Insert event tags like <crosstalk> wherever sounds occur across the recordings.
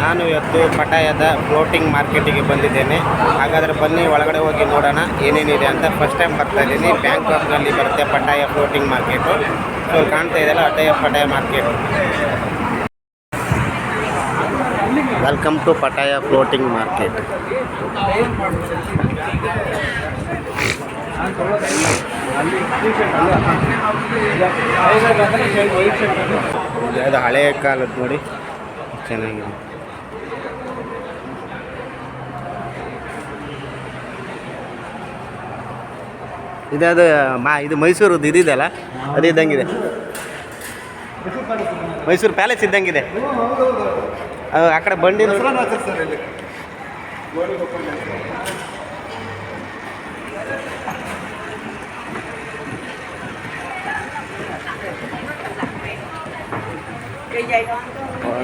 ನಾನು ಇವತ್ತು ಪಟಾಯದ ಫ್ಲೋಟಿಂಗ್ ಮಾರ್ಕೆಟಿಗೆ ಬಂದಿದ್ದೇನೆ. ಹಾಗಾದರೆ ಬನ್ನಿ, ಒಳಗಡೆ ಹೋಗಿ ನೋಡೋಣ ಏನೇನಿದೆ ಅಂತ ಫಸ್ಟ್ ಟೈಮ್ ಬರ್ತಾ ಇದ್ದೀನಿ. ಬ್ಯಾಂಕಾಕ್ನಲ್ಲಿ ಬರುತ್ತೆ ಪಟಾಯ ಫ್ಲೋಟಿಂಗ್ ಮಾರ್ಕೆಟು ಸೊ ಕಾಣ್ತಾ ಇದೆಯಲ್ಲ ಅಟಯ Pattaya market welcome to Pattaya floating market ಅದು ಹಳೆಯ ಕಾಲದ ನೋಡಿ. ಚೆನ್ನಾಗಿದೆ. ಇದದು ಮಾ, ಇದು ಮೈಸೂರದ್ದು ಇದಿದೆಯಲ್ಲ ಅದು ಇದ್ದಂಗಿದೆ. ಮೈಸೂರು ಪ್ಯಾಲೇಸ್ ಇದ್ದಂಗಿದೆ. ಅದು ಆ ಕಡೆ ಬಂಡಿ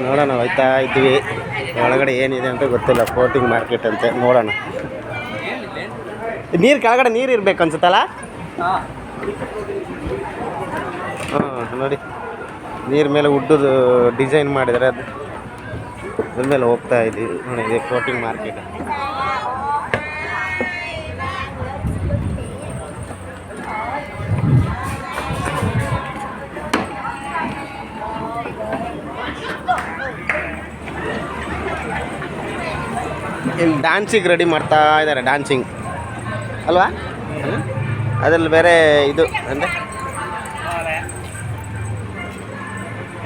ನೋಡೋಣ, ಹೋಯ್ತಾ ಇದ್ವಿ. ಒಳಗಡೆ ಏನಿದೆ ಅಂತ ಗೊತ್ತಿಲ್ಲ ಫೋರ್ಟಿಂಗ್ ಮಾರ್ಕೆಟ್ ಅಂತೆ. ನೋಡೋಣ. ನೀರು ಕೆಳಗಡೆ ನೀರು ಇರಬೇಕು ಅನ್ಸುತ್ತಲ್ಲ? ಹಾಂ ನೋಡಿ. ನೀರ್ ಮೇಲೆ ಉಡ್ಡದು ಡಿಸೈನ್ ಮಾಡಿದರೆ ಅದು. ಅದ್ರ ಮೇಲೆ ಹೋಗ್ತಾ ಇದ್ದೀವಿ. ನೋಡಿ, ಇದೆ ಫ್ಲೋಟಿಂಗ್ ಮಾರ್ಕೆಟ್ ಇಲ್ಲಿ ಡ್ಯಾನ್ಸಿಗೆ ರೆಡಿ ಮಾಡ್ತಾ ಇದ್ದಾರೆ ಡ್ಯಾನ್ಸಿಂಗ್ ಅಲ್ವಾ? ಅದ್ರಲ್ಲಿ ಬೇರೆ ಇದು ಅಂದರೆ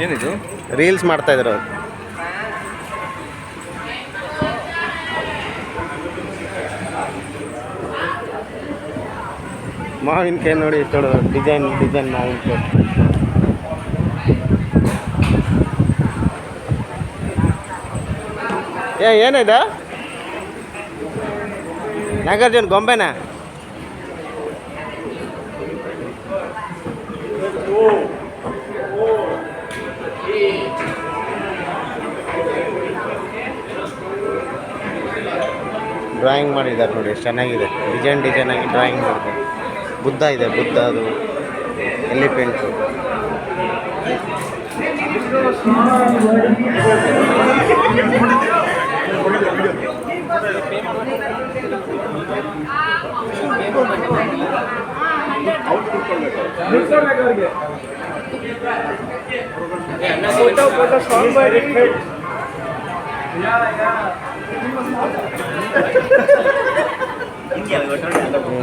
ಏನಿದು? ರೀಲ್ಸ್ ಮಾಡ್ತಾ ಇದ್ರು ಅವ್ರು. ಮಾವಿನಕಾಯಿ ನೋಡಿ ಎಷ್ಟು ಡಿಸೈನ್ ಡಿಸೈನ್ ಮಾವಿನಕಾಯಿ ಏ ಏನಿದೆ? ನಾಗಾರ್ಜುನ್ ಗೊಂಬೆನಾ? ಡ್ರಾಯಿಂಗ್ ಮಾಡಿದ್ದಾರೆ ನೋಡಿ ಎಷ್ಟು ಚೆನ್ನಾಗಿದೆ. ಡಿಸೈನ್ ಡಿಸೈನ್ ಆಗಿ ಡ್ರಾಯಿಂಗ್ ಮಾಡಿದ್ದಾರೆ. ಬುದ್ಧ ಇದೆ, ಬುದ್ಧ ಅದು. ಎಲಿಫೆಂಟು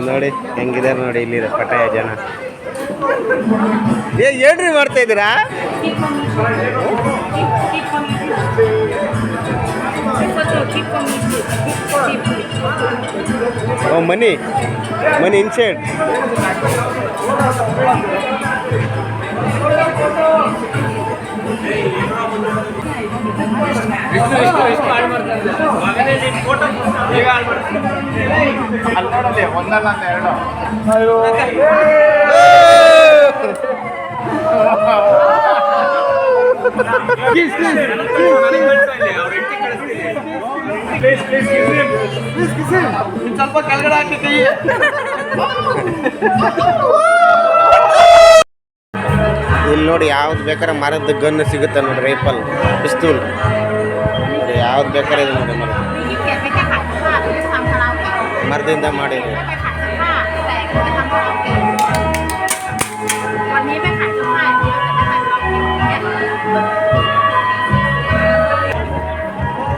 ನೋಡಿ ಹೆಂಗಿದ್ದಾರೆ ನೋಡಿ ಇಲ್ಲಿ ಪಟಾಯ ಜನ. ಏ ಏನ್ರಿ ಮಾಡ್ತಾ ಇದ್ದೀರಾ? ಮನಿ. ಮನಿ ಇನ್ಸೈಡ್ ಒಂದಲ್ಲ ಎರಡು ಸ್ವಲ್ಪ ಕೆಳಗಡೆ ಕೈ. <laughs> ಇಲ್ಲಿ ನೋಡಿ ಯಾವ್ದು ಬೇಕಾದ್ರೆ ಮರದ ಗನ್ ಸಿಗುತ್ತೆ ನೋಡಿ ರೈಫಲ್ ಪಿಸ್ತೂಲ್ ನೋಡಿ ಯಾವ್ದು ಬೇಕಾದ್ರೆ ಇದೆ ನೋಡಿ ಮರ ಮರದಿಂದ ಮಾಡಿದೆ.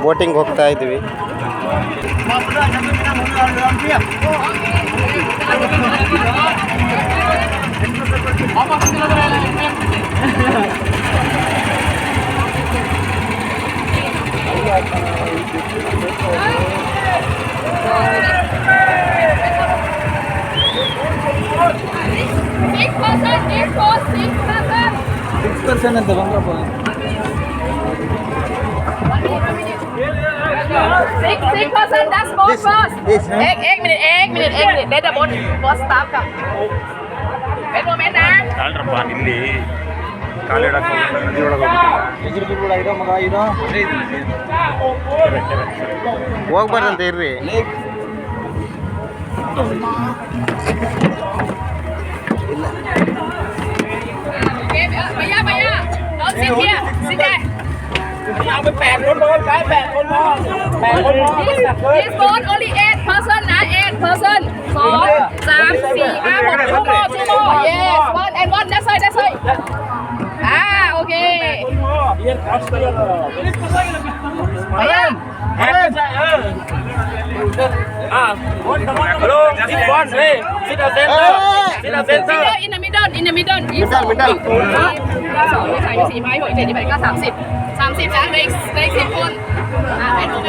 ಬೋಟಿಂಗ್ ಹೋಗ್ತಾ ಇದ್ವಿ Six person, six four, six person. Six percent ಅಂತ ಬಂದ್ರಪ್ಪ Six, six person, that's boat This- first. this- Egg, egg minute, egg minute, egg minute. Let the boat, boat stop ಅಲ್ರಪ್ಪ ಇಲ್ಲಿ ಕಾಲಿಡಕ್ಕೆ ನದಿ ಒಳಗೆ ಹೋಗ್ಬಿಟ್ಟಿಲ್ಲ ಎದುರು ಕೂಡ ಇರೋ ಮಗ ಇರೋ ಹೋಗ್ಬಾರ್ದಂತ ಇರ್ರಿ Okay, Maya, Maya. Don't sit here. Sit there. this boat only eight person นะ eight Person สองสามสี่ห้าหก two more two more yes one and one that's right that's right อ่าโอเคไปยัง Hello, this one, hey, sit down center, sit down center. middle in the middle in the middle ยี่สิบสองยี่สองยี่สามยี่สี่ห้ายี่หกยี่เจ็ดยี่แปดเก้าสามสิบสามสิบนะเหลืออีกเหลืออีกสิบคนอ่าเป็นโมเม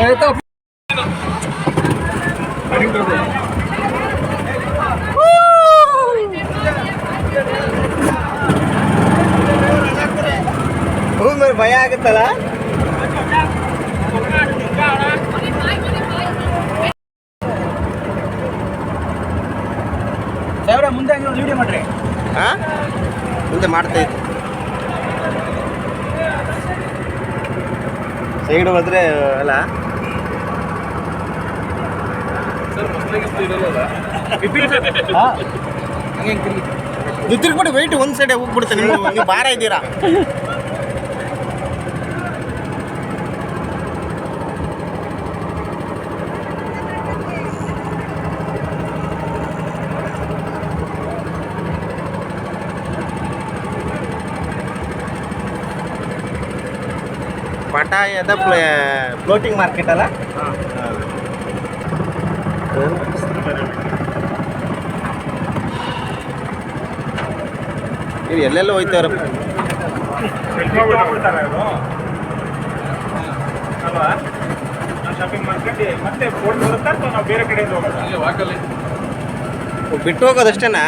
ಆಗುತ್ತಲ್ಲ ಸಾಹೇಬ್ರ ಮುಂದೆ video ಮಾಡ್ರಿ. ಹಾಂ? ಮುಂದೆ ಮಾಡ್ತಾ ಇತ್ತು side ಹೋದ್ರೆ ಅಲ್ಲ? ತಿರ್ಗ್ಬಿಟ್ಟು ವೆಯ್ಟ್ ಒಂದು ಸೈಡೆ ಹೋಗ್ಬಿಡ್ತೇನೆ ನೀವು ಭಾರ ಇದ್ದೀರಾ? ಪಟಾಯದ ಫ್ಲೋಟಿಂಗ್ ಮಾರ್ಕೆಟ್ ಅಲ್ಲ? ಇವು ಎಲ್ಲೆಲ್ಲ ಹೋಯ್ತವ್ರ. ಶಾಪಿಂಗ್ ಮಾರ್ಕೆಟ್ ಮತ್ತೆ ಫೋನ್ ಬರುತ್ತಾ ಅಥವಾ ನಾವು ಬೇರೆ ಕಡೆಯಿಂದ ಹೋಗೋದಾ ಬಿಟ್ಟು ಹೋಗೋದಷ್ಟೇನಾ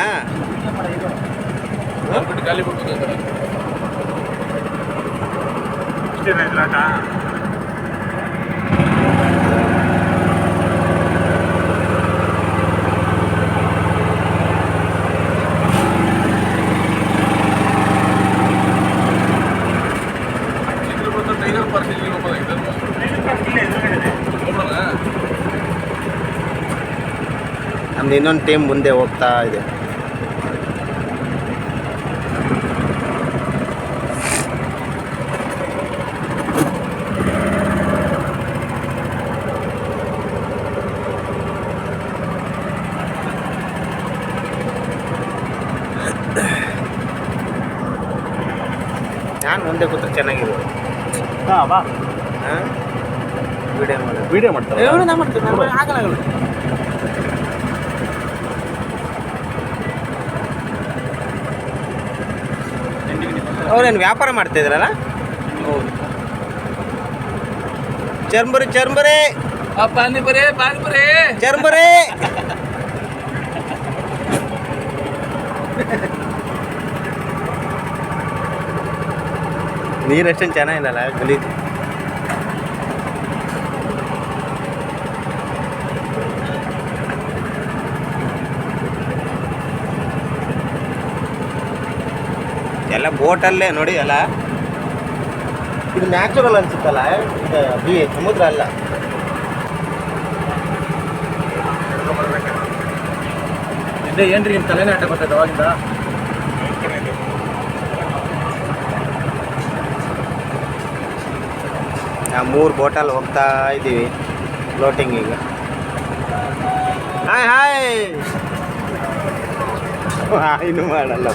ನಮ್ದು ಇನ್ನೊಂದು ಟೀಮ್ ಮುಂದೆ ಹೋಗ್ತಾ ಇದೆ ನಾನು ಮುಂದೆ ಕೂತ್ರೆ ಚೆನ್ನಾಗಿದೆ ಹಾಂ? ಬಾ ವಿಡಿಯೋ ಮಾಡೋದು. ವಿಡಿಯೋ ಮಾಡ್ತಾರೆ? ಆಗಲ್ಲ ಅವ್ರೇನು ವ್ಯಾಪಾರ ಮಾಡ್ತಾ ಇದ್ರಲ್ಲ? ಚರ್ಮರಿ ಚರ್ಮುರಿ. ಪಾನಿಪುರಿ ಪಾನಿಪುರಿ. ಚರ್ಮುರಿ. ನೀರಷ್ಟೇನು ಚೆನ್ನಾಗಿಲ್ಲಲ್ಲ, ಗಲೀಜು. ಎಲ್ಲ ಬೋಟಲ್ಲೇ ನೋಡಿ ಅಲ್ಲ. ಇದು ನ್ಯಾಚುರಲ್ ಅನ್ಸುತ್ತಲ್ಲ ಇದು ಬಿ ಸಮುದ್ರ ಅಲ್ಲ. ಏನ್ರಿ ತಲೆನೇ ಆಟ ಬರ್ತೈತೆ ಅವಾಗಿಂದ? ನಾವು ಮೂರು ಬೋಟಲ್ಲಿ ಹೋಗ್ತಾ ಇದ್ದೀವಿ ಫ್ಲೋಟಿಂಗಿಗೆ ಹಾಯ್ ಹಾಯ್ ಹಾಯ್ನು ಮಾಡಲ್ಲ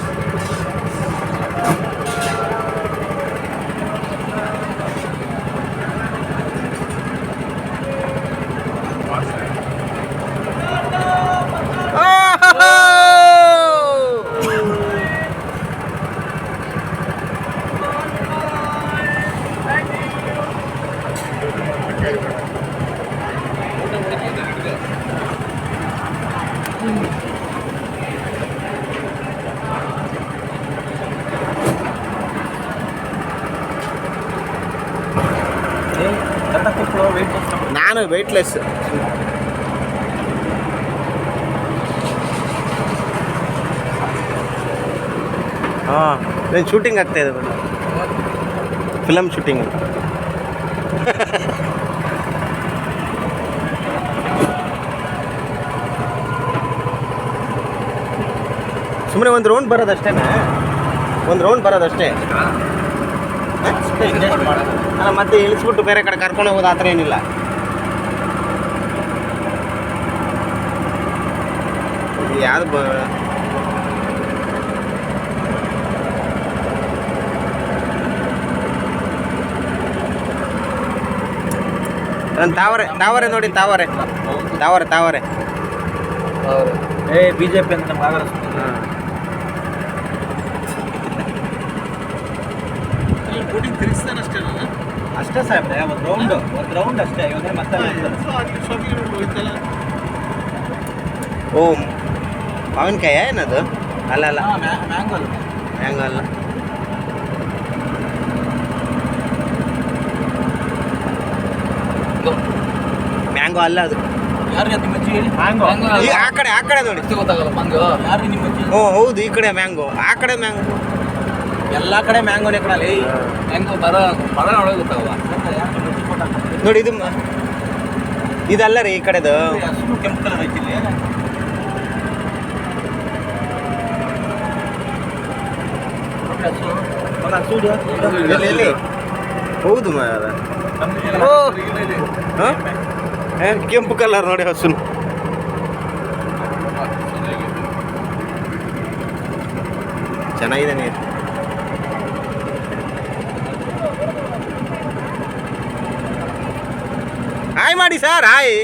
ನಾನು ವೆಯ್ಟ್ಲೆಸ್ ಹಾಂ ಏನು ಶೂಟಿಂಗ್ ಆಗ್ತಾ ಇದೆ ಫಿಲಮ್ ಶೂಟಿಂಗ್ ಸುಮ್ಮನೆ ಒಂದು ರೌಂಡ್ ಬರೋದಷ್ಟೇ ಒಂದು ರೌಂಡ್ ಬರೋದಷ್ಟೇ. ಅಲ್ಲ ಮತ್ತೆ ಇಳಿಸ್ಬಿಟ್ಟು ಬೇರೆ ಕಡೆ ಕರ್ಕೊಂಡು ಹೋಗೋದು ಆ ಥರ ಏನಿಲ್ಲ. ಯಾವ್ದು ಬ ತಾವರೆ ತಾವರೆ ನೋಡಿ ತಾವರೆ. ತಾವರೆ ತಾವರೆ. ಏ ಬಿ ಜೆ ಪಿ ಅಂತ ನಮ್ಗೆ. ಹಾಂ. ಅಷ್ಟೇ ಸಾಹೇಬ್ರೆ ಒಂದು ರೌಂಡ್ ಒಂದು ರೌಂಡ್ ಅಷ್ಟೇ ಇವಾಗ ಮತ್ತೆ ಓ ಮಾವಿನಕಾಯ ಏನದು? ಅಲ್ಲ ಅಲ್ಲ. ಮ್ಯಾಂಗೋ ಅಲ್ಲ. ಮ್ಯಾಂಗೋ ಅಲ್ಲ. ಅದು. ಆ ಕಡೆ ಆ ಕಡೆ ನೋಡಿ. ಗೊತ್ತಾಗಲ್ಲ ಮ್ಯಾಂಗೋ. ಯಾರು ನಿಮ್ಮ ಅಜ್ಜಿ ಓ ಹೌದು ಈ ಕಡೆ ಮ್ಯಾಂಗೋ. ಆ ಕಡೆ ಮ್ಯಾಂಗೋ. ಎಲ್ಲ ಕಡೆ ಮ್ಯಾಂಗೋನೇ ಕಡಲಿ ಮ್ಯಾಂಗೋ ಬರ ಬರ ಒಳಗೆ ಗೊತ್ತಾಗಲ್ಲ. ನೋಡಿ ಇದು ಇದಲ್ಲ ರೀ ಈ ಕಡೆದು. ಕೆಂಪು ಕಲರ್ ಐತಿ ಇಲ್ಲಿ ಎಲ್ಲಿ ಎಲ್ಲಿ ಹೌದು ಮಾರ ಹಾಂ? ಕೆಂಪು ಕಲರ್ ನೋಡಿ ಹಸುನು. ಚೆನ್ನಾಗಿದೆ ನೀರು. ಹಾಯ್ ಮಾಡಿ ಸರ್ ಹಾಯ್.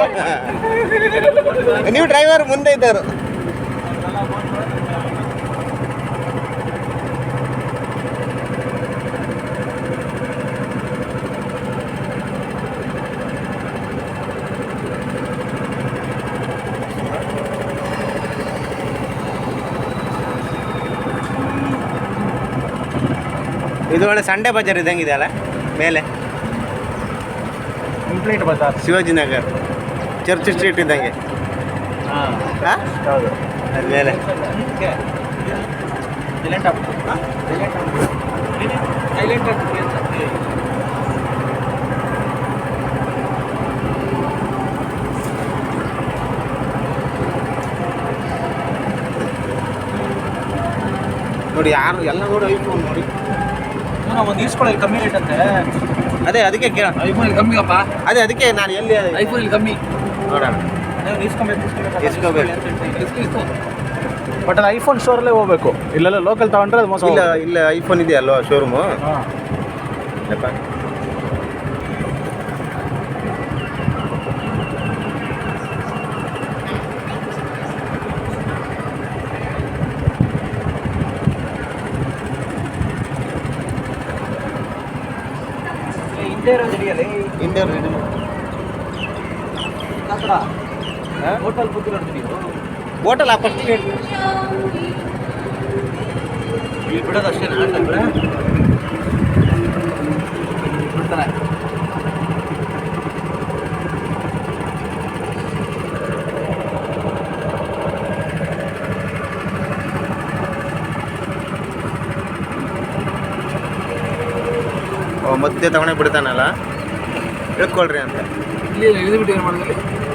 <laughs> ನೀವು ಡ್ರೈವರ್ ಮುಂದೆ ಇದ್ದರು ಇದು ಒಳ್ಳೆ ಸಂಡೆ ಬಜಾರ್ ಇದ್ದಂಗೆ ಇದೆಯಲ್ಲ ಮೇಲೆ. ಕಂಪ್ಲೀಟ್ ಬಜಾರ್. ಶಿವಾಜಿ ನಗರ್ ಚರ್ಚ್ ಸ್ಟ್ರೀಟ್ ಇದ್ದಂಗೆ. ಹಾಂ? ಮೇಲೆ ನೋಡಿ ಯಾರು ಎಲ್ಲ ನೋಡಿ ಐಫೋನ್ ನೋಡಿ. ಒಂದು ಈಸ್ಕೊಳ್ಳಿ ಕಮ್ಮಿ ರೇಟ್ ಅಂತೆ. ಅದೇ ಅದಕ್ಕೆ ಕೇಳ ಐಫೋನ್ ಕಮ್ಮಿಗಪ್ಪ. ಅದೇ ಅದಕ್ಕೆ ನಾನು ಎಲ್ಲಿ ಐಫೋನ್ ಕಮ್ಮಿ. ನೋಡೋಣ. ಬಟ್ ಅದು ಐಫೋನ್ ಸ್ಟೋರಲ್ಲೇ ಹೋಗ್ಬೇಕು. ಇಲ್ಲೆಲ್ಲ ಲೋಕಲ್ ತಗೊಂಡ್ರೆ ಅದು ಮೋಸ ಇಲ್ಲ ಇಲ್ಲ ಐಫೋನ್ ಇದೆಯಲ್ವ ಶೋರೂಮು ಹಿಂದೆ ಇರೋದು ಹಿಡಿಯಲ್ಲ ಹಿಂದೆ ಹೋಟೆಲ್ ಆ? ಫಸ್ಟ್ ಬಿಡೋದು ಅಷ್ಟೇ ಬಿಡ್ತಾನೆ. ಮತ್ತೆ ತಗೊಂಡೇ ಬಿಡ್ತಾನಲ್ಲ? ಇಳ್ಕೊಳ್ರಿ ಅಂತ. ಇಲ್ಲಿ ಇಳಿದು ಬಿಟ್ಟು ಏನು ಮಾಡಿದ್ರಿ